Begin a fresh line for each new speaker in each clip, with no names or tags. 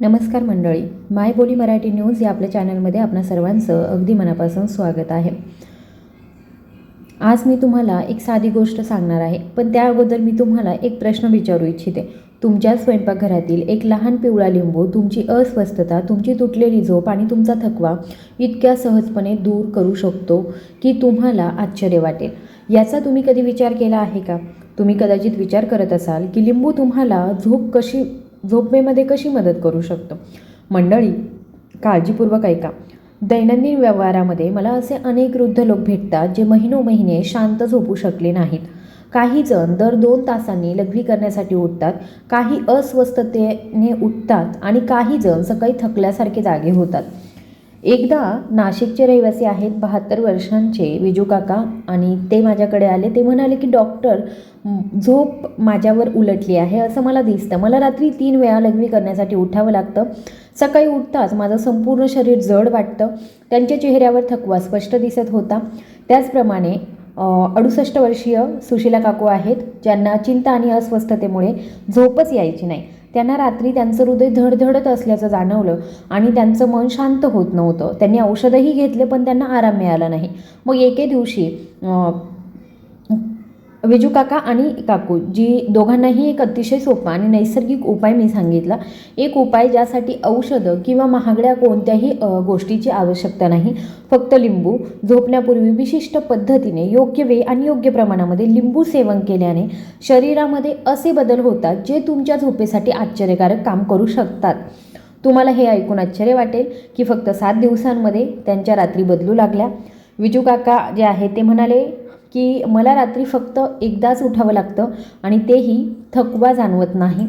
नमस्कार मंडळी माय बोली मराठी न्यूज या आपल्या चॅनलमध्ये आपणा सर्वांचं अगदी मनापासून स्वागत आहे. आज मी तुम्हाला एक साधी गोष्ट सांगणार आहे पण त्या अगोदर मी तुम्हाला एक प्रश्न विचारू इच्छिते. तुमच्या स्वयंपाकघरातील एक लहान पिवळा लिंबू तुमची अस्वस्थता तुमची तुटलेली झोप आणि तुमचा थकवा इतक्या सहजपणे दूर करू शकतो की तुम्हाला आश्चर्य वाटेल. याचा तुम्ही कधी विचार केला आहे का? तुम्ही कदाचित विचार करत असाल की लिंबू तुम्हाला झोप कशी झोपेमध्ये कशी मदत करू शकतो? मंडळी काळजीपूर्वक ऐका. दैनंदिन व्यवहारामध्ये मला असे अनेक वृद्ध लोक भेटतात जे महिनो महिने शांत झोपू शकले नाहीत. काही जण दर दोन तासांनी लघवी करण्यासाठी उठतात काही अस्वस्थतेने उठतात आणि काही जण सकाळी थकल्यासारखे जागे होतात. एकदा नाशिकचे रहिवासी आहेत बहात्तर वर्षांचे विजू काका आणि ते माझ्याकडे आले. ते म्हणाले की डॉक्टर झोप माझ्यावर उलटली आहे. असं मला दिसतं. मला रात्री तीन वेळा लघवी करण्यासाठी उठावं लागतं. सकाळी उठताच माझं संपूर्ण शरीर जड वाटतं. त्यांच्या चेहऱ्यावर थकवा स्पष्ट दिसत होता. त्याचप्रमाणे अडुसष्ट वर्षीय सुशीला काकू आहेत ज्यांना चिंता आणि अस्वस्थतेमुळे झोपच यायची नाही. त्यांना रात्री त्यांचं हृदय धडधडत असल्याचं जाणवलं आणि त्यांचं मन शांत होत नव्हतं. त्यांनी औषधही घेतले पण त्यांना आराम मिळाला नाही. मग एके दिवशी विजू काका आणि काकू जी दोघांनाही एक अतिशय सोपा आणि नैसर्गिक उपाय मी सांगितला. एक उपाय ज्यासाठी औषधं किंवा महागड्या कोणत्याही गोष्टीची आवश्यकता नाही. फक्त लिंबू झोपण्यापूर्वी विशिष्ट पद्धतीने योग्य वेळ आणि योग्य प्रमाणामध्ये लिंबू सेवन केल्याने शरीरामध्ये असे बदल होतात जे तुमच्या झोपेसाठी आश्चर्यकारक काम करू शकतात. तुम्हाला हे ऐकून आश्चर्य वाटेल की फक्त सात दिवसांमध्ये त्यांच्या रात्री बदलू लागल्या. विजू काका जे आहे ते म्हणाले की मला रात्री फक्त एकदाच उठावं लागतं आणि तेही थकवा जाणवत नाही.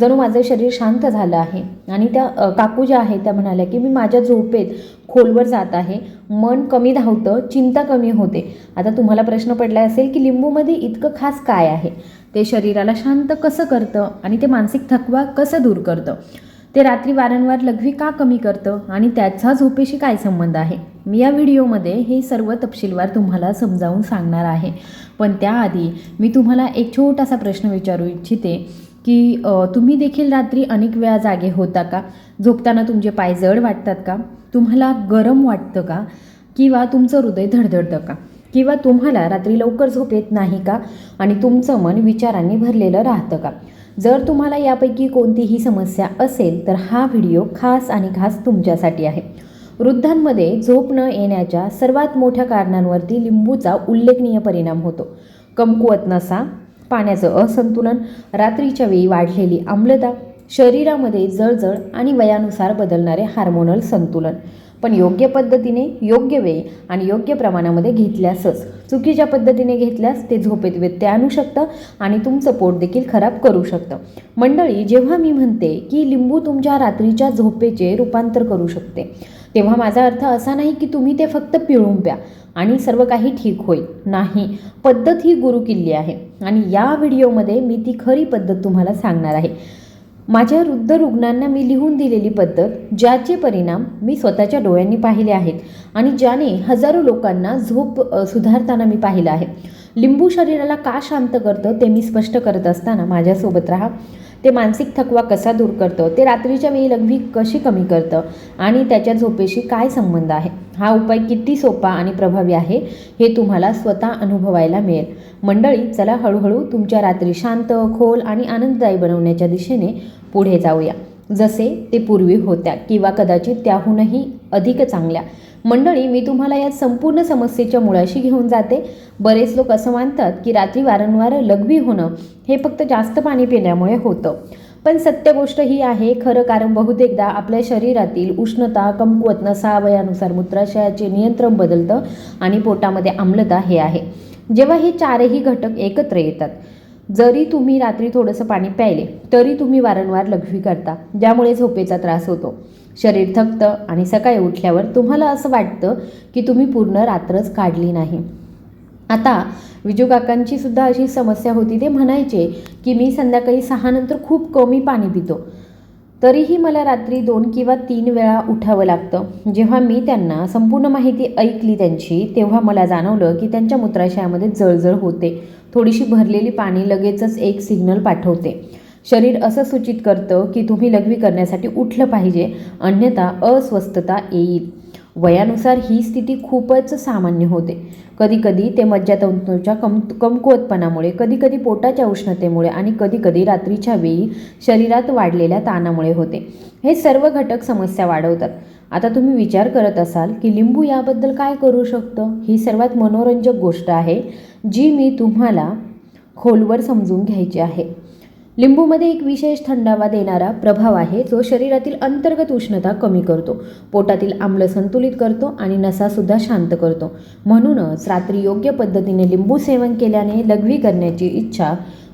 जणू माझं शरीर शांत झालं आहे आणि त्या काकू ज्या आहेत त्या म्हणाल्या की मी माझ्या झोपेत खोलवर जात आहे. मन कमी धावतं चिंता कमी होते. आता तुम्हाला प्रश्न पडला असेल की लिंबूमध्ये इतकं खास काय आहे? ते शरीराला शांत कसं करतं आणि ते मानसिक थकवा कसं दूर करतं? ते रात्री वारंवार लघवी का कमी करतं आणि त्याचा झोपेशी काय संबंध आहे? मी या व्हिडिओमध्ये हे सर्व तपशीलवार तुम्हाला समजावून सांगणार आहे. पण त्याआधी मी तुम्हाला एक छोटासा प्रश्न विचारू इच्छिते की तुम्ही देखील रात्री अनेक वेळा जागे होता का? झोपताना तुमचे पाय जड वाटतात का? तुम्हाला गरम वाटतं का? किंवा तुमचं हृदय धडधडतं का? किंवा तुम्हाला रात्री लवकर झोप येत नाही का? आणि तुमचं मन विचारांनी भरलेलं राहतं का? जर तुम्हाला यापैकी कोणतीही समस्या असेल तर हा व्हिडिओ खास आणि खास तुमच्यासाठी आहे. वृद्धांमध्ये झोप न येण्याच्या सर्वात मोठ्या कारणांवरती लिंबूचा उल्लेखनीय परिणाम होतो. कमकुवत नसा पाण्याचं असंतुलन रात्रीच्या वेळी वाढलेली आम्लता शरीरामध्ये जळजळ आणि वयानुसार बदलणारे हार्मोनल संतुलन. पण योग्य पद्धतीने योग्य वेळ आणि योग्य प्रमाणामध्ये घेतल्यासच चुकीच्या पद्धतीने घेतल्यास ते झोपेत व्यत्यय आणू शकतं आणि तुमचं पोट देखील खराब करू शकतं. मंडळी जेव्हा मी म्हणते की लिंबू तुमच्या रात्रीच्या झोपेचे रूपांतर करू शकते तेव्हा माझा अर्थ असा नाही की तुम्ही ते फक्त पिळून प्या आणि सर्व काही ठीक होईल. नाही पद्धत ही गुरुकिल्ली आहे आणि या व्हिडिओमध्ये मी ती खरी पद्धत तुम्हाला सांगणार आहे. माझ्या वृद्ध रुग्णांना मी लिहून दिलेली पद्धत ज्याचे परिणाम मी स्वतःच्या डोळ्यांनी पाहिले आहेत आणि ज्याने हजारो लोकांना झोप सुधारताना मी पाहिलं आहे. लिंबू शरीराला का शांत करतं ते मी स्पष्ट करत असताना माझ्यासोबत राहा. ते मानसिक थकवा कसा दूर करतं? ते रात्रीच्या वेळी लघवी कशी कमी करतं? आणि त्याच्या झोपेशी काय संबंध आहे? हा उपाय किती सोपा आणि प्रभावी आहे हे तुम्हाला स्वतः अनुभवायला मिळेल. मंडळी चला हळूहळू तुमच्या रात्री शांत खोल आणि आनंददायी बनवण्याच्या दिशेने पुढे जाऊया. जसे ते पूर्वी होत्या किंवा कदाचित त्याहूनही अधिक चांगल्या. मंडळी मी तुम्हाला या संपूर्ण समस्येच्या मुळाशी घेऊन जाते. बरेच लोक असं मानतात की रात्री वारंवार लघवी होणं हे फक्त जास्त पाणी पिण्यामुळे होतं. पण सत्य गोष्ट ही आहे खरं कारण बहुतेकदा आपल्या शरीरातील उष्णता कमकुवत नसा वयानुसार मूत्राशयाचे नियंत्रण बदलतं आणि पोटामध्ये आम्लता हे आहे. जेव्हा हे चारही घटक एकत्र येतात जरी तुम्ही रात्री थोडंसं पाणी प्यायले तरी तुम्ही वारंवार लघवी करता ज्यामुळे झोपेचा त्रास होतो. शरीर थकतं आणि सकाळी उठल्यावर तुम्हाला असं वाटतं की तुम्ही पूर्ण रात्रच काढली नाही. आता विजू काकांची सुद्धा अशी समस्या होती ते म्हणायचे की मी संध्याकाळी सहानंतर खूप कमी पाणी पितो. तरीही मला रात्री दोन किंवा तीन वेळा उठावं लागतं. जेव्हा मी त्यांना संपूर्ण माहिती ऐकली त्यांची तेव्हा मला जाणवलं की त्यांच्या मूत्राशयामध्ये जळजळ होते. थोडीशी भरलेली पाणी लगेचच एक सिग्नल पाठवते. शरीर असं सूचित करतं की तुम्ही लघवी करण्यासाठी उठलं पाहिजे अन्यथा अस्वस्थता येईल. वयानुसार ही स्थिती खूपच सामान्य होते. कधीकधी ते मज्जातंतूच्या कम कमकुवतपणामुळे कधीकधी पोटाच्या उष्णतेमुळे आणि कधीकधी रात्रीच्या वेळी शरीरात वाढलेल्या ताणामुळे होते. हे सर्व घटक समस्या वाढवतात. आता तुम्ही विचार करत असाल की लिंबू याबद्दल काय करू शकतं? ही सर्वात मनोरंजक गोष्ट आहे जी मी तुम्हाला खोलवर समजून घ्यायची आहे. लिंबूमध्ये एक विशेष थंडावा देणारा प्रभाव आहे जो शरीरातील अंतर्गत उष्णता कमी करतो. पोटातील आम्ल संतुलित करतो आणि नसासुद्धा शांत करतो. म्हणूनच रात्री योग्य पद्धतीने लिंबू सेवन केल्याने लघवी करण्याची इच्छा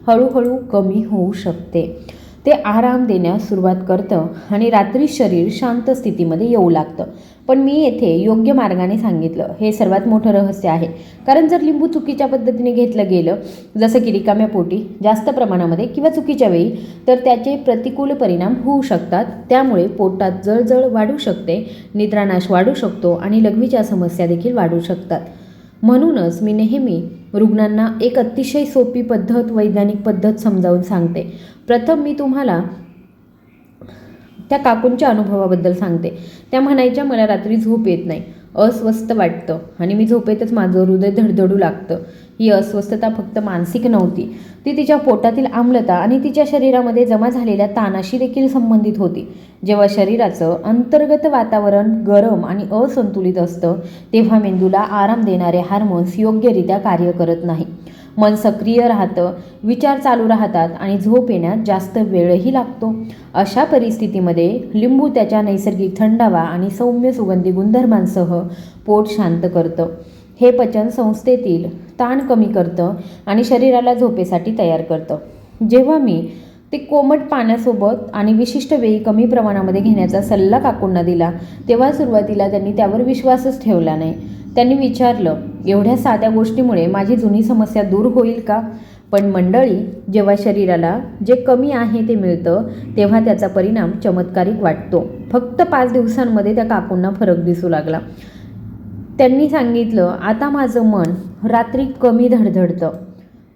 हळूहळू कमी होऊ शकते. ते आराम देण्यास सुरुवात करतं आणि रात्री शरीर शांत स्थितीमध्ये येऊ लागतं. पण मी येथे योग्य मार्गाने सांगितलं. हे सर्वात मोठं रहस्य आहे. कारण जर लिंबू चुकीच्या पद्धतीने घेतलं गेलं जसं की रिकाम्या पोटी जास्त प्रमाणामध्ये किंवा चुकीच्या वेळी तर त्याचे प्रतिकूल परिणाम होऊ शकतात. त्यामुळे पोटात जळजळ वाढू शकते निद्रानाश वाढू शकतो आणि लघवीच्या समस्या देखील वाढू शकतात. म्हणूनच मी नेहमी रुग्णांना एक अतिशय सोपी पद्धत वैज्ञानिक पद्धत समजावून सांगते. प्रथम मी तुम्हाला त्या काकूंच्या अनुभवाबद्दल सांगते. त्या म्हणायच्या मला रात्री झोप येत नाही. अस्वस्थ वाटतं. आणि मी झोपेतच माझं हृदय धडधडू लागतं. ही अस्वस्थता फक्त मानसिक नव्हती. ती तिच्या पोटातील आम्लता आणि तिच्या शरीरामध्ये जमा झालेल्या ताणाशी देखील संबंधित होती. जेव्हा शरीराचं अंतर्गत वातावरण गरम आणि असंतुलित असतं तेव्हा मेंदूला आराम देणारे हार्मोन्स योग्यरित्या कार्य करत नाही. मन सक्रिय राहतं विचार चालू राहतात आणि झोप येण्यात जास्त वेळही लागतो. अशा परिस्थितीमध्ये लिंबू त्याच्या नैसर्गिक थंडावा आणि सौम्य सुगंधी गुणधर्मांसह पोट शांत करतं. हे पचन संस्थेतील ताण कमी करतं आणि शरीराला झोपेसाठी तयार करतं. जेव्हा मी ते कोमट पाण्यासोबत आणि विशिष्ट वेळी कमी प्रमाणामध्ये घेण्याचा सल्ला काकूंना दिला. तेव्हा सुरुवातीला त्यांनी त्यावर विश्वासच ठेवला नाही. त्यांनी विचारलं एवढ्या साध्या गोष्टीमुळे माझी जुनी समस्या दूर होईल का? पण मंडळी जेव्हा शरीराला जे कमी आहे ते मिळतं तेव्हा त्याचा परिणाम चमत्कारिक वाटतो. फक्त पाच दिवसांमध्ये त्या काकूंना फरक दिसू लागला. त्यांनी सांगितलं आता माझं मन रात्री कमी धडधडतं.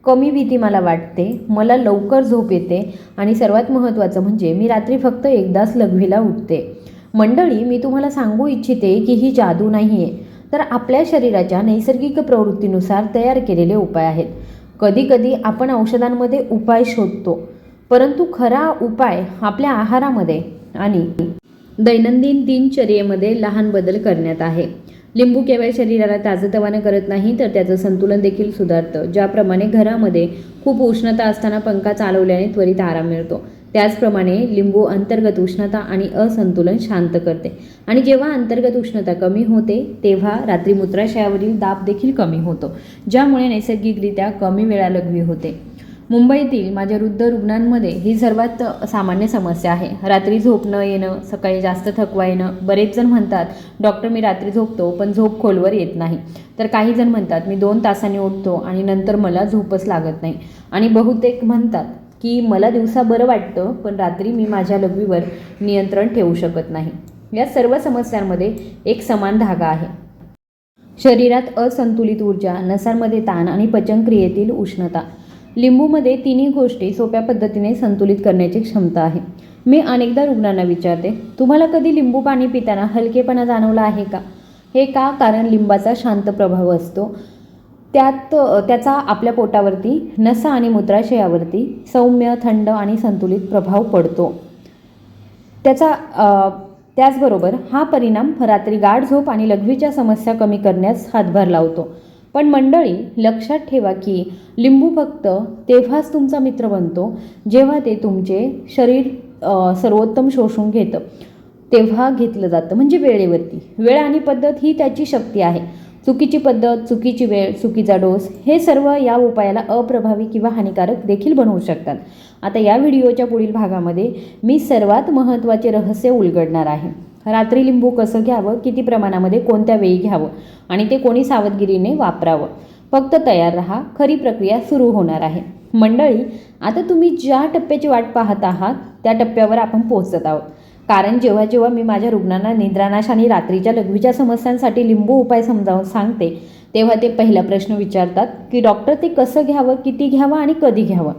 कमी भीती मला वाटते मला लवकर झोप येते आणि सर्वात महत्त्वाचं म्हणजे मी रात्री फक्त एकदाच लघवीला उठते. मंडळी मी तुम्हाला सांगू इच्छिते की ही जादू नाही आहे तर आपल्या शरीराच्या नैसर्गिक प्रवृत्तीनुसार तयार केलेले उपाय आहेत. कधीकधी आपण औषधांमध्ये उपाय शोधतो परंतु खरा उपाय आपल्या आहारामध्ये आणि दैनंदिन दिनचर्येमध्ये लहान बदल करण्यात आहे. लिंबू केवळ शरीराला ताजंतवानं करत नाही तर त्याचं संतुलन देखील सुधारतं ज्याप्रमाणे घरामध्ये खूप उष्णता असताना पंखा चालवल्याने त्वरित आराम मिळतो. त्याचप्रमाणे लिंबू अंतर्गत उष्णता आणि असंतुलन शांत करते. आणि जेव्हा अंतर्गत उष्णता कमी होते तेव्हा रात्री मूत्राशयावरील दाब देखील कमी होतो ज्यामुळे नैसर्गिकरित्या कमी वेळा लघवी होते. मुंबईतील माझ्या वृद्ध रुग्णांमध्ये ही सर्वात सामान्य समस्या आहे. रात्री झोप न येणं सकाळी जास्त थकवा येणं बरेच जण म्हणतात डॉक्टर मी रात्री झोपतो पण झोप खोलवर येत नाही. तर काही जण म्हणतात मी दोन तासांनी उठतो आणि नंतर मला झोपच लागत नाही. आणि बहुतेक म्हणतात की मला दिवसा बरं वाटतं पण रात्री मी माझ्या लघवीवर नियंत्रण ठेवू शकत नाही. या सर्व समस्यांमध्ये एक समान धागा आहे. शरीरात असंतुलित ऊर्जा नसांमध्ये ताण आणि पचनक्रियेतील उष्णता लिंबूमध्ये तिन्ही गोष्टी सोप्या पद्धतीने संतुलित करण्याची क्षमता आहे. मी अनेकदा रुग्णांना विचारते तुम्हाला कधी लिंबू पाणी पिताना हलकेपणा जाणवला आहे का? हे का कारण लिंबाचा शांत प्रभाव असतो? त्यात त्याचा आपल्या पोटावरती नसा आणि मूत्राशयावरती सौम्य थंड आणि संतुलित प्रभाव पडतो. त्याचा त्याचबरोबर हा परिणाम रात्री गाढ झोप आणि लघवीच्या समस्या कमी करण्यास हातभार लावतो. पण मंडळी लक्षात ठेवा की लिंबू फक्त तेव्हाच तुमचा मित्र बनतो जेव्हा ते तुमचे शरीर सर्वोत्तम शोषून घेतं. तेव्हा घेतलं जातं म्हणजे वेळेवरती. वेळ आणि पद्धत ही त्याची शक्ती आहे. चुकीची पद्धत चुकीची वेळ चुकीचा डोस हे सर्व या उपायाला अप्रभावी किंवा हानिकारक देखील बनवू शकतात. आता या व्हिडिओच्या पुढील भागामध्ये मी सर्वात महत्त्वाचे रहस्य उलगडणार आहे. रात्री लिंबू कसं घ्यावं किती प्रमाणामध्ये कोणत्या वेळी घ्यावं आणि ते कोणी सावधगिरीने वापरावं? फक्त तयार राहा खरी प्रक्रिया सुरू होणार आहे. मंडळी आता तुम्ही ज्या टप्प्याची वाट पाहत आहात त्या टप्प्यावर आपण पोहोचत आहोत. कारण जेव्हा जेव्हा मी माझ्या रुग्णांना निद्रानाश आणि रात्रीच्या लघवीच्या समस्यांसाठी लिंबू उपाय समजावून सांगते तेव्हा ते पहिला प्रश्न विचारतात की डॉक्टर ते कसं घ्यावं किती घ्यावं आणि कधी घ्यावं?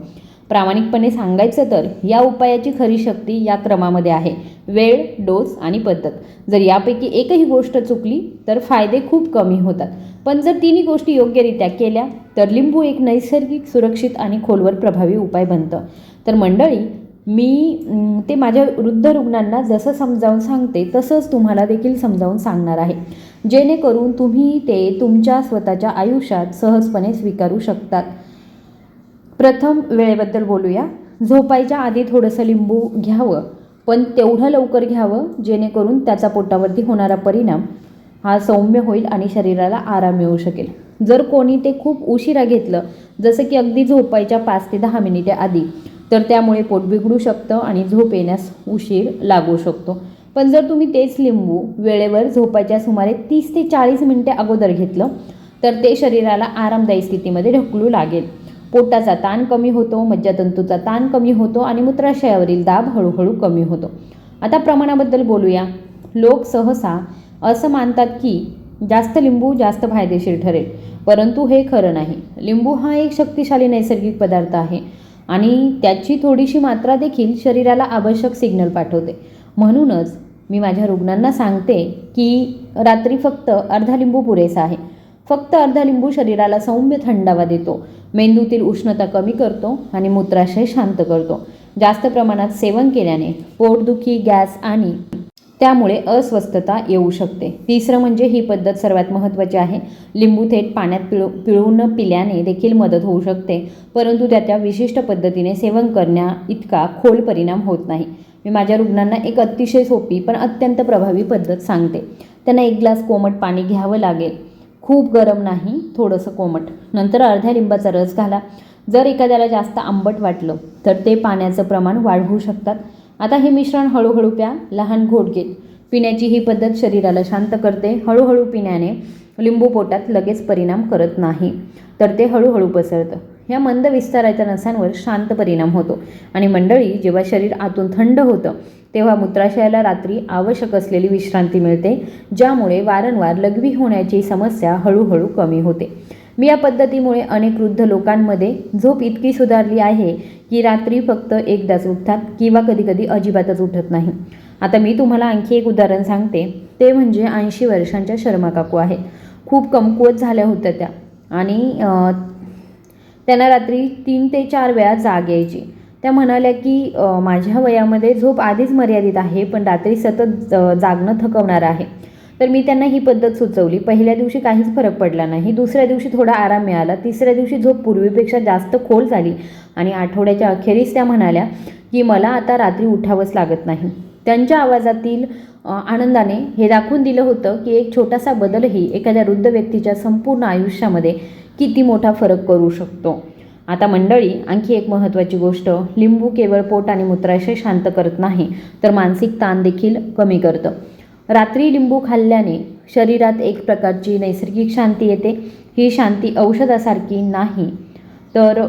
प्रामाणिकपणे सांगायचं तर या उपायाची खरी शक्ती या क्रमामध्ये आहे. वेळ डोस आणि पद्धत. जर यापैकी एकही गोष्ट चुकली तर फायदे खूप कमी होतात. पण जर तिन्ही गोष्टी योग्यरित्या केल्या तर लिंबू एक नैसर्गिक सुरक्षित आणि खोलवर प्रभावी उपाय बनतं. तर मंडळी मी ते माझ्या वृद्ध रुग्णांना जसं समजावून सांगते तसंच तुम्हाला देखील समजावून सांगणार आहे. जेणेकरून तुम्ही ते तुमच्या स्वतःच्या आयुष्यात सहजपणे स्वीकारू शकतात. प्रथम वेळेबद्दल बोलूया. झोपायच्या आधी थोडंसं लिंबू घ्यावं पण तेवढं लवकर घ्यावं जेणेकरून त्याचा पोटावरती होणारा परिणाम हा सौम्य होईल आणि शरीराला आराम मिळू शकेल. जर कोणी ते खूप उशिरा घेतलं जसं की अगदी झोपायच्या पाच ते दहा मिनिटे आधी तर त्यामुळे पोट बिघडू शकतं आणि झोप येण्यास उशीर लागू शकतो. पण जर तुम्ही तेच लिंबू वेळेवर झोपायच्या सुमारे तीस ते चाळीस मिनिटे अगोदर घेतलं तर ते शरीराला आरामदायी स्थितीमध्ये ढकलू लागेल. पोटाचा ताण कमी होतो मज्जातंतूचा ताण कमी होतो आणि मूत्राशयावरील दाब हळूहळू कमी होतो. आता प्रमाणाबद्दल बोलूया. लोक सहसा असं मानतात की जास्त लिंबू जास्त फायदेशीर ठरेल परंतु हे खरं नाही. लिंबू हा एक शक्तिशाली नैसर्गिक पदार्थ आहे आणि त्याची थोडीशी मात्रा देखील शरीराला आवश्यक सिग्नल पाठवते. म्हणूनच मी माझ्या रुग्णांना सांगते की रात्री फक्त अर्धा लिंबू पुरेसा आहे. फक्त अर्धा लिंबू शरीराला सौम्य थंडावा देतो. मेंदूतील उष्णता कमी करतो आणि मूत्राशय शांत करतो. जास्त प्रमाणात सेवन केल्याने पोटदुखी गॅस आणि त्यामुळे अस्वस्थता येऊ शकते. तिसरं म्हणजे ही पद्धत सर्वात महत्त्वाची आहे. लिंबू थेट पाण्यात पिळू पिळून पिल्याने देखील मदत होऊ शकते. परंतु त्याच्या विशिष्ट पद्धतीने सेवन करण्या इतका खोल परिणाम होत नाही. मी माझ्या रुग्णांना एक अतिशय सोपी पण अत्यंत प्रभावी पद्धत सांगते. त्यांना एक ग्लास कोमट पाणी घ्यावं लागेल. खूप गरम नाही थोडंसं कोमट. नंतर अर्ध्या लिंबाचा रस घाला. जर एखाद्याला जास्त आंबट वाटलं तर ते पाण्याचं प्रमाण वाढवू शकतात. आता हे मिश्रण हळूहळू प्या लहान घोट घेत. पिण्याची ही पद्धत शरीराला शांत करते. हळूहळू पिण्याने लिंबू पोटात लगेच परिणाम करत नाही. तर ते हळूहळू पसरतं. या मंद विस्ताराच्या नसांवर शांत परिणाम होतो. आणि मंडळी जेव्हा शरीर आतून थंड होतं तेव्हा मूत्राशयाला रात्री आवश्यक असलेली विश्रांती मिळते ज्यामुळे वारंवार लघवी होण्याची समस्या हळूहळू कमी होते. मी या पद्धतीमुळे अनेक वृद्ध लोकांमध्ये झोप इतकी सुधारली आहे की रात्री फक्त एकदाच उठतात किंवा कधीकधी अजिबातच उठत नाही. आता मी तुम्हाला आणखी एक उदाहरण सांगते. ते म्हणजे ऐंशी वर्षांच्या शर्मा काकू आहेत. खूप कमकुवत झाल्या होत्या त्या. आणि त्यांना रात्री तीन ते चार वेळा जाग यायची. त्या म्हणाल्या की माझ्या वयामध्ये झोप आधीच मर्यादित आहे पण रात्री सतत जागणं थकवणार आहे. तर मी त्यांना ही पद्धत सुचवली. पहिल्या दिवशी काहीच फरक पडला नाही. दुसऱ्या दिवशी थोडा आराम मिळाला. तिसऱ्या दिवशी झोप पूर्वीपेक्षा जास्त खोल झाली आणि आठवड्याच्या अखेरीस त्या म्हणाल्या की मला आता रात्री उठावंच लागत नाही. त्यांच्या आवाजातील आनंदाने हे दाखवून दिलं होतं की एक छोटासा बदलही एखाद्या वृद्ध व्यक्तीच्या संपूर्ण आयुष्यामध्ये किती मोठा फरक करू शकतो. आता मंडळी आणखी एक महत्त्वाची गोष्ट लिंबू केवळ पोट आणि मूत्राशय शांत करत नाही तर मानसिक ताण देखील कमी करतं. रात्री लिंबू खाल्ल्याने शरीरात एक प्रकारची नैसर्गिक शांती येते. ही शांती औषधासारखी नाही तर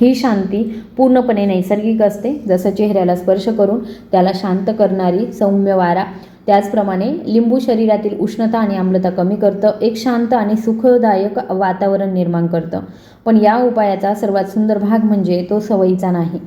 ही शांती पूर्णपणे नैसर्गिक असते. जसं चेहऱ्याला स्पर्श करून त्याला शांत करणारी सौम्य वारा त्याचप्रमाणे लिंबू शरीरातील उष्णता आणि आम्लता कमी करतं एक शांत आणि सुखदायक वातावरण निर्माण करतं. पण या उपायाचा सर्वात सुंदर भाग म्हणजे तो सवयीचा नाही.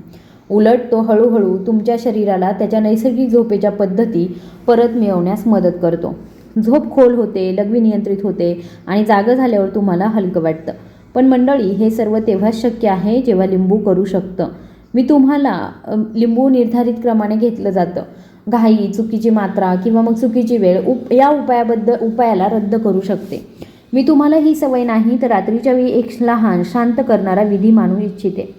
उलट तो हळूहळू तुमच्या शरीराला त्याच्या नैसर्गिक झोपेच्या पद्धती परत मिळवण्यास मदत करतो. झोप खोल होते लघवी नियंत्रित होते आणि जागं झाल्यावर तुम्हाला हलकं वाटतं. पण मंडळी हे सर्व तेव्हाच शक्य आहे जेव्हा लिंबू करू शकतं. मी तुम्हाला लिंबू निर्धारित क्रमाने घेतलं जातं. घाई चुकीची मात्रा किंवा मग चुकीची वेळ उप या उपायाबद्दल उपायाला रद्द करू शकते. मी तुम्हाला ही सवय नाही तर रात्रीच्या वेळी एक लहान शांत करणारा विधी मानू इच्छिते.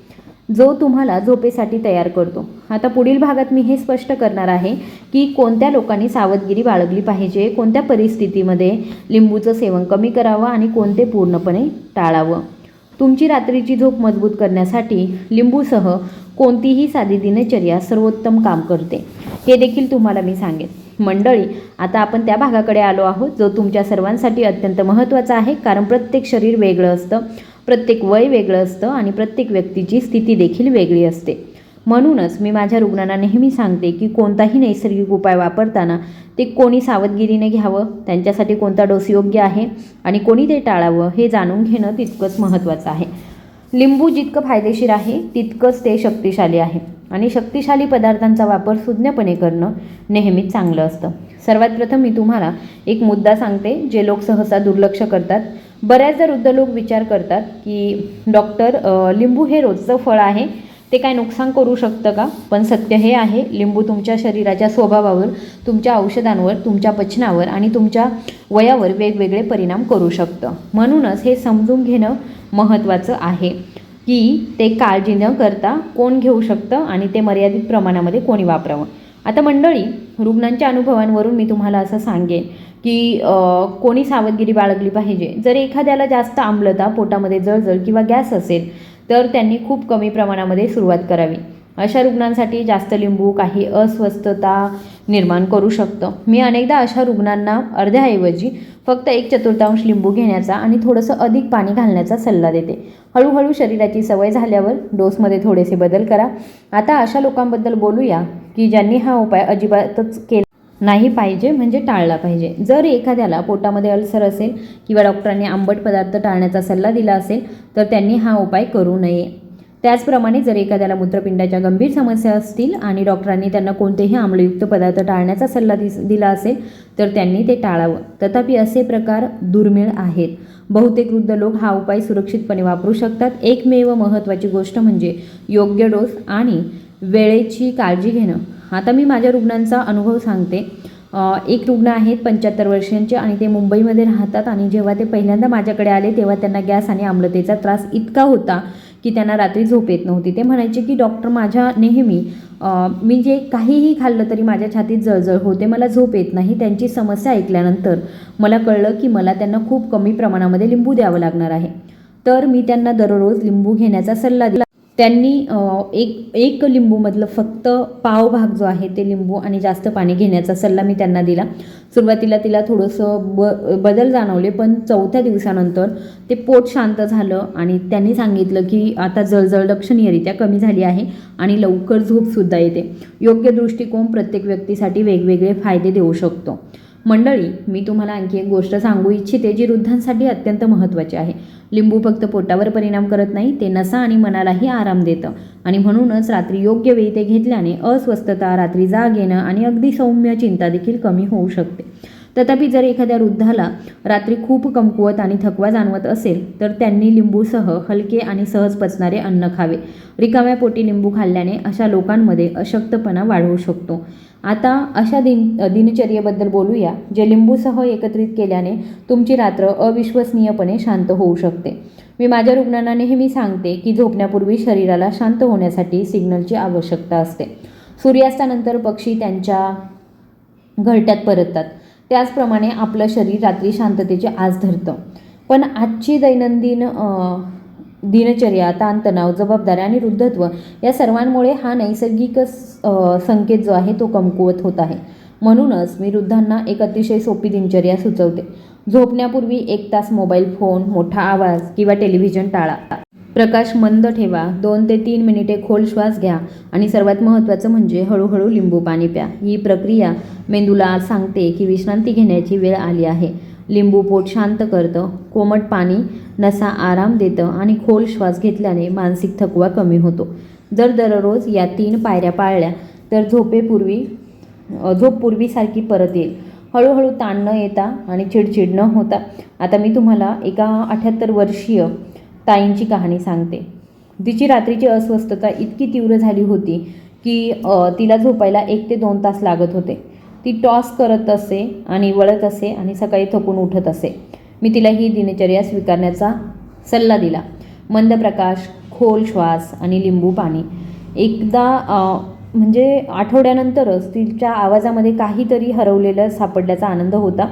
जो तुम्हाला झोपेसाठी तयार करतो. आता पुढील भागात मी हे स्पष्ट करणार आहे की कोणत्या लोकांनी सावधगिरी बाळगली पाहिजे कोणत्या परिस्थितीमध्ये लिंबूचं सेवन कमी करावं आणि कोणते पूर्णपणे टाळावं. तुमची रात्रीची झोप मजबूत करण्यासाठी लिंबूसह कोणतीही साधी दिनचर्या सर्वोत्तम काम करते. हे देखील तुम्हाला मी सांगेन. मंडळी आता आपण त्या भागाकडे आलो आहोत जो तुमच्या सर्वांसाठी अत्यंत महत्त्वाचा आहे कारण प्रत्येक शरीर वेगळं असतं प्रत्येक वय वेगळं असतं आणि प्रत्येक व्यक्तीची स्थिती देखील वेगळी असते. म्हणूनच मी माझ्या रुग्णांना नेहमी सांगते की कोणताही नैसर्गिक उपाय वापरताना ते कोणी सावधगिरीने घ्यावं त्यांच्यासाठी कोणता डोस योग्य आहे आणि कोणी ते टाळावं हे जाणून घेणं तितकंच महत्त्वाचं आहे. लिंबू जितकं फायदेशीर आहे तितकंच ते शक्तिशाली आहे. आणि शक्तिशाली पदार्थांचा वापर सुज्ञपणे करणं नेहमीच चांगलं असतं. सर्वात प्रथम मी तुम्हाला एक मुद्दा सांगते जे लोक सहसा दुर्लक्ष करतात. बऱ्याचदा वृद्ध लोक विचार करतात की डॉक्टर लिंबू हे रोजचं फळ आहे ते काय नुकसान करू शकतं का? पण सत्य हे आहे लिंबू तुमच्या शरीराच्या स्वभावावर तुमच्या औषधांवर तुमच्या पचनावर आणि तुमच्या वयावर वेगवेगळे परिणाम करू शकतं. म्हणूनच हे समजून घेणं महत्त्वाचं आहे की ते काळजी न करता कोण घेऊ शकतं आणि ते मर्यादित प्रमाणामध्ये कोणी वापरावं. आता मंडळी रुग्णांच्या अनुभवांवरून मी तुम्हाला असं सांगेन की कोणी सावधगिरी बाळगली पाहिजे. जर एखाद्याला जास्त आम्लता पोटामध्ये जळजळ किंवा गॅस असेल तर त्यांनी खूप कमी प्रमाणामध्ये सुरुवात करावी. अशा रुग्णांसाठी जास्त लिंबू काही अस्वस्थता निर्माण करू शकतं. मी अनेकदा अशा रुग्णांना अर्ध्याऐवजी फक्त एक चतुर्थांश लिंबू घेण्याचा आणि थोडंसं अधिक पाणी घालण्याचा सल्ला देते. हळूहळू शरीराची सवय झाल्यावर डोसमध्ये थोडेसे बदल करा. आता अशा लोकांबद्दल बोलूया की ज्यांनी हा उपाय अजिबातच केला नाही पाहिजे म्हणजे टाळला पाहिजे. जर एखाद्याला पोटामध्ये अल्सर असेल किंवा डॉक्टरांनी आंबट पदार्थ टाळण्याचा सल्ला दिला असेल तर त्यांनी हा उपाय करू नये. त्याचप्रमाणे जर एखाद्याला मूत्रपिंडाच्या गंभीर समस्या असतील आणि डॉक्टरांनी त्यांना कोणतेही आम्लयुक्त पदार्थ टाळण्याचा सल्ला दिस दिला असेल तर त्यांनी ते टाळावं. तथापि असे प्रकार दुर्मिळ आहेत. बहुतेक वृद्ध लोक हा उपाय सुरक्षितपणे वापरू शकतात. एकमेव महत्त्वाची गोष्ट म्हणजे योग्य डोस आणि वेळेची काळजी घेणं. आता मी माझ्या रुग्णांचा अनुभव सांगते. एक रुग्ण आहेत पंच्याहत्तर वर्षांचे आणि ते मुंबईमध्ये राहतात आणि जेव्हा ते पहिल्यांदा माझ्याकडे आले तेव्हा त्यांना गॅस आणि आम्लतेचा त्रास इतका होता की त्यांना रात्री झोप येत नव्हती. ते म्हणायचे की डॉक्टर माझ्या नेहमी मी जे काहीही खाल्लं तरी माझ्या छातीत जळजळ होते मला झोप येत नाही. त्यांची समस्या ऐकल्यानंतर मला कळलं की मला त्यांना खूप कमी प्रमाणामध्ये लिंबू द्यावं लागणार आहे. तर मी त्यांना दररोज लिंबू घेण्याचा सल्ला दिला. त्यांनी एक एक लिंबूमधलं फक्त पाव भाग जो आहे ते लिंबू आणि जास्त पाणी घेण्याचा सल्ला मी त्यांना दिला. सुरुवातीला तिला थोडंसं ब बदल जाणवले पण चौथ्या दिवसानंतर ते पोट शांत झालं आणि त्यांनी सांगितलं की आता जळजळ लक्षणीयरित्या कमी झाली आहे आणि लवकर झोपसुद्धा येते. योग्य दृष्टिकोन प्रत्येक व्यक्तीसाठी वेगवेगळे फायदे देऊ शकतो. मंडळी मी तुम्हाला आणखी एक गोष्ट सांगू इच्छिते जी वृद्धांसाठी अत्यंत महत्त्वाची आहे. लिंबू फक्त पोटावर परिणाम करत नाही ते नसा आणि मनालाही आराम देतं. आणि म्हणूनच रात्री योग्य वेळी ते घेतल्याने अस्वस्थता रात्री जाग येणं आणि अगदी सौम्य चिंता देखील कमी होऊ शकते. तथापि जर एखाद्या वृद्धाला रात्री खूप कमकुवत आणि थकवा जाणवत असेल तर त्यांनी लिंबूसह हलके आणि सहज पचणारे अन्न खावे. रिकाम्या पोटी लिंबू खाल्ल्याने अशा लोकांमध्ये अशक्तपणा वाढवू शकतो. आता अशा दिन दिनचर्येबद्दल बोलूया जे लिंबूसह एकत्रित केल्याने तुमची रात्र अविश्वसनीयपणे शांत होऊ शकते. मी माझ्या रुग्णांना नेहमी सांगते की झोपण्यापूर्वी शरीराला शांत होण्यासाठी सिग्नलची आवश्यकता असते. सूर्यास्तानंतर पक्षी त्यांच्या घरट्यात परततात. त्याचप्रमाणे आपलं शरीर रात्री शांततेचे आज धरतं. पण आजची दैनंदिन दिनचर्या ताणतणाव जबाबदाऱ्या आणि वृद्धत्व या सर्वांमुळे हा नैसर्गिक संकेत जो आहे तो कमकुवत होत आहे. म्हणूनच मी वृद्धांना एक अतिशय सोपी दिनचर्या सुचवते. झोपण्यापूर्वी एक तास मोबाईल फोन मोठा आवाज किंवा टेलिव्हिजन टाळा. प्रकाश मंद ठेवा. दोन ते तीन मिनिटे खोल श्वास घ्या आणि सर्वात महत्त्वाचं म्हणजे हळूहळू लिंबू पाणी प्या. ही प्रक्रिया मेंदूला सांगते की विश्रांती घेण्याची वेळ आली आहे. लिंबू पोट शांत करतं कोमट पाणी नसा आराम देतं आणि खोल श्वास घेतल्याने मानसिक थकवा कमी होतो. जर दररोज या तीन पायऱ्या पाळल्या तर झोपेपूर्वी झोपपूर्वीसारखी झोप पूर्वीसारखी परत येईल. हळूहळू ताण न येता आणि चिडचिड न होता. आता मी तुम्हाला एका अठ्याहत्तर वर्षीय ताईंची कहाणी सांगते. तिची रात्रीची अस्वस्थता इतकी तीव्र झाली होती की तिला झोपायला एक ते दोन तास लागत होते. ती टॉस करत असे आणि वळत असे आणि सकाळी थकून उठत असे. मी तिला ही दिनचर्या स्वीकारण्याचा सल्ला दिला. मंद प्रकाश खोल श्वास आणि लिंबू पाणी. एकदा म्हणजे आठवड्यानंतरच तिच्या आवाजामध्ये काहीतरी हरवलेलं सापडल्याचा आनंद होता.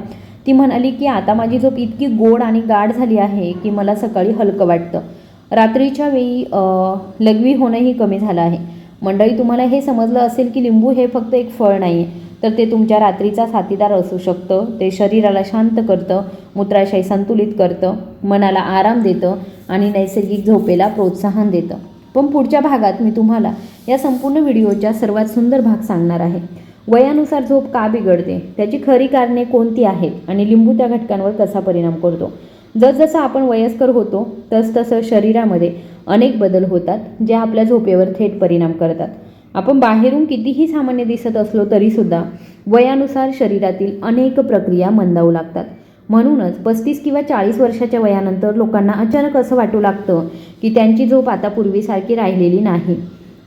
ती म्हणाली की आता माझी झोप इतकी गोड आणि गाढ झाली आहे की मला सकाळी हलकं वाटतं. रात्रीच्या वेळी लघवी होणंही कमी झालं आहे. मंडळी तुम्हाला हे समजलं असेल की लिंबू हे फक्त एक फळ नाही आहे तर ते तुमच्या रात्रीचा साथीदार असू शकतं. ते शरीराला शांत करतं मूत्राशय संतुलित करतं मनाला आराम देतं आणि नैसर्गिक झोपेला प्रोत्साहन देतं. पण पुढच्या भागात मी तुम्हाला या संपूर्ण व्हिडिओच्या सर्वात सुंदर भाग सांगणार आहे. वयानुसार झोप का बिघडते? त्याची खरी कारणे कोणती आहेत? आणि लिंबू त्या घटकांवर कसा परिणाम करतो? जसजसं आपण वयस्कर होतो तसतसं शरीरामध्ये अनेक बदल होतात जे आपल्या झोपेवर थेट परिणाम करतात. आपण बाहेरून कितीही सामान्य दिसत असलो तरीसुद्धा वयानुसार शरीरातील अनेक प्रक्रिया मंदावू लागतात. म्हणूनच पस्तीस किंवा चाळीस वर्षाच्या वयानंतर लोकांना अचानक असं वाटू लागतं की त्यांची झोप आता पूर्वीसारखी राहिलेली नाही.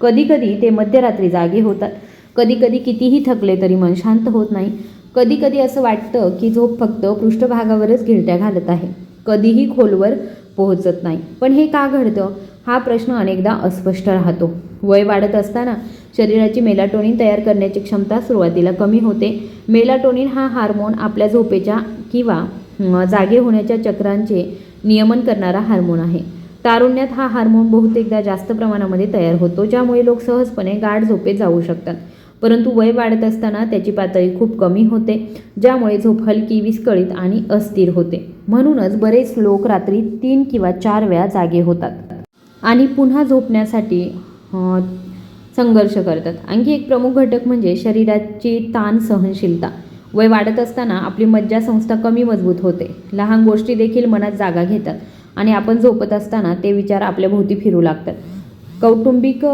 कधीकधी ते मध्यरात्री जागे होतात. कधीकधी कितीही थकले तरी मन शांत होत नाही. कधीकधी असं वाटतं की झोप फक्त पृष्ठभागावरच घिरट्या घालत आहे. कधीही खोलवर पोहोचत नाही. पण हे का घडतं? हा प्रश्न अनेकदा अस्पष्ट राहतो. वय वाढत असताना शरीराची मेलाटोनिन तयार करण्याची क्षमता सुरुवातीला कमी होते. मेलाटोनिन हा हार्मोन आपल्या झोपेच्या किंवा जागे होण्याच्या चक्रांचे नियमन करणारा हार्मोन आहे. तारुण्यात हा हार्मोन बहुतेकदा जास्त प्रमाणामध्ये तयार होतो ज्यामुळे लोक सहजपणे गाढ झोपेत जाऊ शकतात. परंतु वय वाढत असताना त्याची पातळी खूप कमी होते ज्यामुळे झोप हलकी विस्कळीत आणि अस्थिर होते. म्हणूनच बरेच लोक रात्री तीन किंवा चार वेळा जागे होतात. आणि पुन्हा झोपण्यासाठी संघर्ष करतात. आणखी एक प्रमुख घटक म्हणजे शरीराची ताण सहनशीलता. वय वाढत असताना आपली मज्जासंस्था कमी मजबूत होते. लहान गोष्टी देखील मनात जागा घेतात आणि आपण झोपत असताना ते विचार आपल्या भोवती फिरू लागतात. कौटुंबिक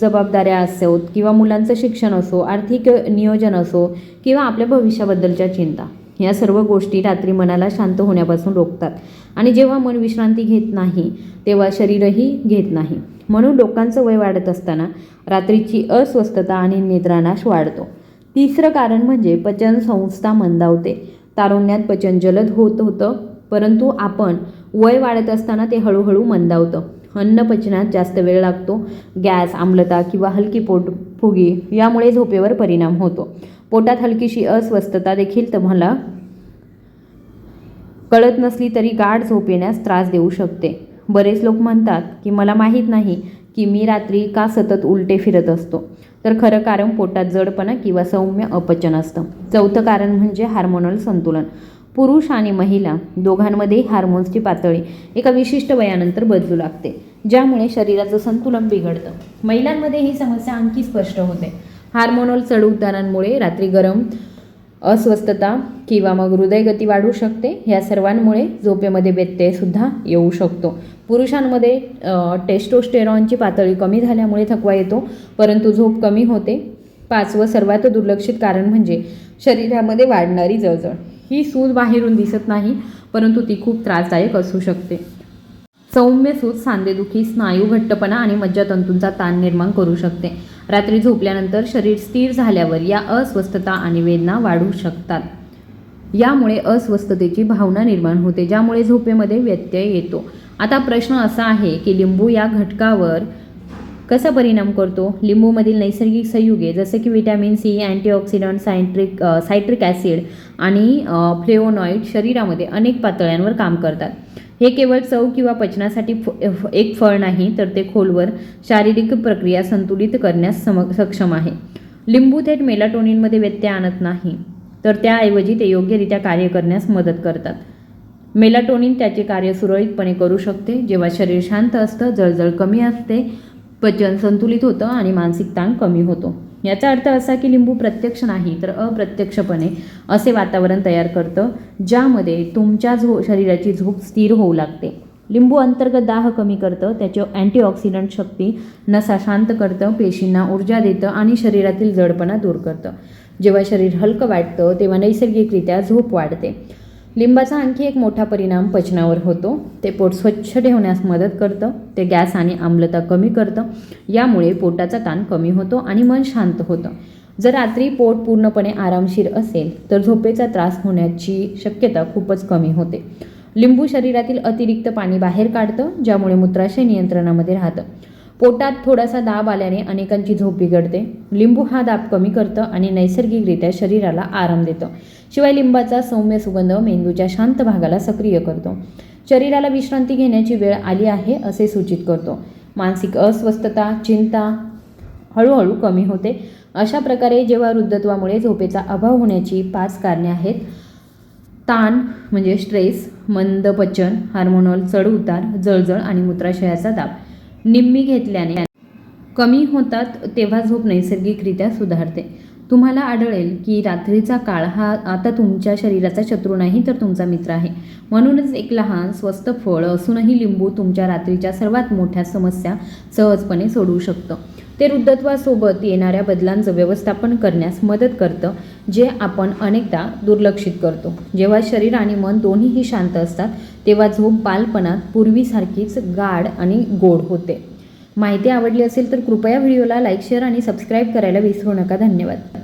जबाबदाऱ्या असोत किंवा मुलांचं शिक्षण असो आर्थिक नियोजन असो किंवा आपल्या भविष्याबद्दलच्या चिंता. या सर्व गोष्टी रात्री मनाला शांत होण्यापासून रोखतात. आणि जेव्हा मन विश्रांती घेत नाही तेव्हा शरीरही घेत नाही. म्हणून लोकांचं वय वाढत असताना रात्रीची अस्वस्थता आणि निद्रानाश वाढतो. तिसरं कारण म्हणजे पचन संस्था मंदावते. तारुण्यात पचन जलद होत होतं परंतु आपण वय वाढत असताना ते हळूहळू मंदावतं. अन्न पचनात जास्त वेळ लागतो. गॅस आम्लता किंवा हलकी पोट फुगी यामुळे झोपेवर परिणाम होतो. पोटात हलकीशी अस्वस्थता देखील तुम्हाला कळत नसली तरी गाढ झोप येण्यास त्रास देऊ शकते. बरेच लोक म्हणतात की मला माहीत नाही की मी रात्री का सतत उलटे फिरत असतो. तर खरं कारण पोटात जडपणा किंवा सौम्य अपचन असतं. चौथं कारण म्हणजे हार्मोनल संतुलन. पुरुष आणि महिला दोघांमध्येही हार्मोन्सची पातळी एका विशिष्ट वयानंतर बदलू लागते ज्यामुळे शरीराचं संतुलन बिघडतं. महिलांमध्ये ही समस्या आणखी स्पष्ट होते. हार्मोनल चढउतारांमुळे रात्री गरम अस्वस्थता किंवा मग हृदयगती वाढू शकते. ह्या सर्वांमुळे झोपेमध्ये व्यत्ययसुद्धा येऊ शकतो. पुरुषांमध्ये टेस्टोस्टेरॉनची पातळी कमी झाल्यामुळे थकवा येतो परंतु झोप कमी होते. पाचवं सर्वात दुर्लक्षित कारण म्हणजे शरीरामध्ये वाढणारी जळजळ. ही सूज बाहेरून दिसत नाही परंतु ती खूप त्रासदायक असू शकते. सौम्य सूज सांधेदुखी स्नायू घट्टपणा आणि मज्जातंतूंचा ताण निर्माण करू शकते. रात्री झोपल्यानंतर शरीर स्थिर झाल्यावर या अस्वस्थता आणि वेदना वाढू शकतात. यामुळे अस्वस्थतेची भावना निर्माण होते ज्यामुळे झोपेमध्ये व्यत्यय येतो. आता प्रश्न असा आहे की लिंबू या घटकावर कसा परिणाम करतो? लिंबूमधील नैसर्गिक संयुगे जसे की vitamin C antioxidant citric citric acid आणि फ्लेवोनॉइड शरीरामध्ये अनेक पातळ्यांवर काम करतात. हे केवळ चव किंवा पचनासाठी फ एक फळ नाही तर ते खोलवर शारीरिक प्रक्रिया संतुलित करण्यास सम सक्षम आहे. लिंबू थेट मेलाटोनिनमध्ये व्यत्यय आणत नाही तर त्याऐवजी ते योग्यरित्या कार्य करण्यास मदत करतात. मेलाटोनिन त्याचे कार्य सुरळीतपणे करू शकते जेव्हा शरीर शांत असतं जळजळ कमी असते पचन संतुलित होतं आणि मानसिक ताण कमी होतो. याचा अर्थ असा की लिंबू प्रत्यक्ष नाही तर अप्रत्यक्षपणे असे वातावरण तयार करतं ज्यामध्ये तुमच्या झो हो- शरीराची झोप स्थिर होऊ लागते. लिंबू अंतर्गत दाह कमी करतं त्याचे अँटीऑक्सिडंट शक्ती नसा शांत करतं पेशींना ऊर्जा देतं आणि शरीरातील जडपणा दूर करतं. जेव्हा शरीर हलकं वाटतं तेव्हा नैसर्गिकरित्या झोप वाढते. लिंबाचा आणखी एक मोठा परिणाम पचनावर होतो. ते पोट स्वच्छ ठेवण्यास मदत करतं. ते गॅस आणि आम्लता कमी करतं. यामुळे पोटाचा ताण कमी होतो आणि मन शांत होतं. जर रात्री पोट पूर्णपणे आरामशीर असेल तर झोपेचा त्रास होण्याची शक्यता खूपच कमी होते. लिंबू शरीरातील अतिरिक्त पाणी बाहेर काढतं ज्यामुळे मूत्राशय नियंत्रणामध्ये राहतं. पोटात थोडासा दाब आल्याने अनेकांची झोप बिघडते. लिंबू हा दाब कमी करतं आणि नैसर्गिकरित्या शरीराला आराम देतं. शिवाय लिंबाचा सौम्य सुगंध मेंदूच्या शांत भागाला सक्रिय करतो. शरीराला विश्रांती घेण्याची वेळ आली आहे असे सूचित करतो. मानसिक अस्वस्थता चिंता हळूहळू कमी होते. अशा प्रकारे जेव्हा वृद्धत्वामुळे झोपेचा अभाव होण्याची पाच कारणे आहेत. ताण म्हणजे स्ट्रेस मंद पचन हार्मोनल चढउतार जळजळ आणि मूत्राशयाचा दाब. निम्मी घेतल्याने कमी होतात तेव्हा झोप नैसर्गिकरित्या सुधारते. तुम्हाला आढळेल की रात्रीचा काळ हा आता तुमच्या शरीराचा शत्रू नाही तर तुमचा मित्र आहे. म्हणूनच एक लहान स्वस्त फळ असूनही लिंबू तुमच्या रात्रीच्या सर्वात मोठ्या समस्या सहजपणे सोडवू शकतं. ते वृद्धत्वासोबत येणाऱ्या बदलांचं व्यवस्थापन करण्यास मदत करतं जे आपण अनेकदा दुर्लक्षित करतो. जेव्हा शरीर आणि मन दोन्हीही शांत असतात तेव्हा झोप बालपणात पूर्वीसारखीच गाढ आणि गोड होते. माहिती आवडली असेल तर कृपया व्हिडिओला लाईक शेअर आणि सबस्क्राईब करायला विसरू नका. धन्यवाद.